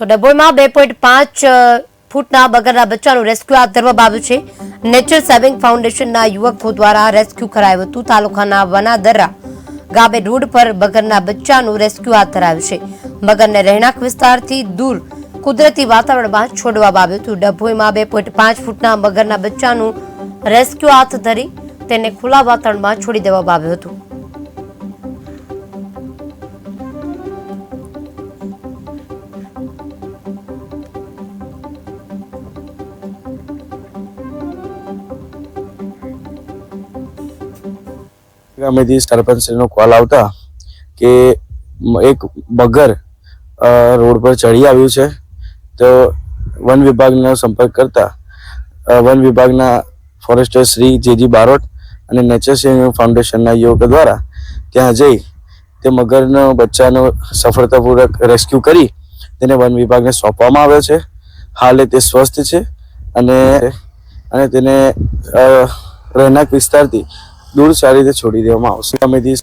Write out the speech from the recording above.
તો ડભોઈમાં બે પોઈન્ટ પાંચ ફૂટના બગરના બચ્ચાનું રેસ્ક્યુ હાથ ધરવામાં આવ્યું છે. નેચર સેવિંગ ફાઉન્ડેશનના યુવકો દ્વારા રેસ્ક્યુ કરાયું હતું. તાલુકાના વનાદરા ગામે રોડ પર બગરના બચ્ચાનું રેસ્ક્યુ હાથ ધરાયું છે. બગરને રહેણાંક વિસ્તારથી દૂર કુદરતી વાતાવરણમાં છોડવામાં આવ્યું હતું. ડભોઈમાં બે પોઈન્ટ પાંચ ફૂટના બગરના બચ્ચાનું રેસ્ક્યુ હાથ ધરી તેને ખુલ્લા વાતાવરણમાં છોડી દેવામાં આવ્યું હતું. ગામેથી સરપંચશ્રીનો કોલ આવતા કે એક બગર રોડ પર ચડી આવ્યું છે. તો વન વિભાગનો સંપર્ક કરતા વન વિભાગના ફોરેસ્ટર શ્રી જેજી બારોટ અને નેચર સેવિંગ ફાઉન્ડેશનના યુવકો દ્વારા ત્યાં જઈ તે મગરનો બચ્ચાનો સફળતાપૂર્વક રેસ્ક્યુ કરી તેને વન વિભાગને સોંપવામાં આવ્યો છે. હાલે તે સ્વસ્થ છે અને અને તેને રહેણાંક વિસ્તારથી દૂર સારી રીતે છોડી દેવામાં આવશે. અમેથી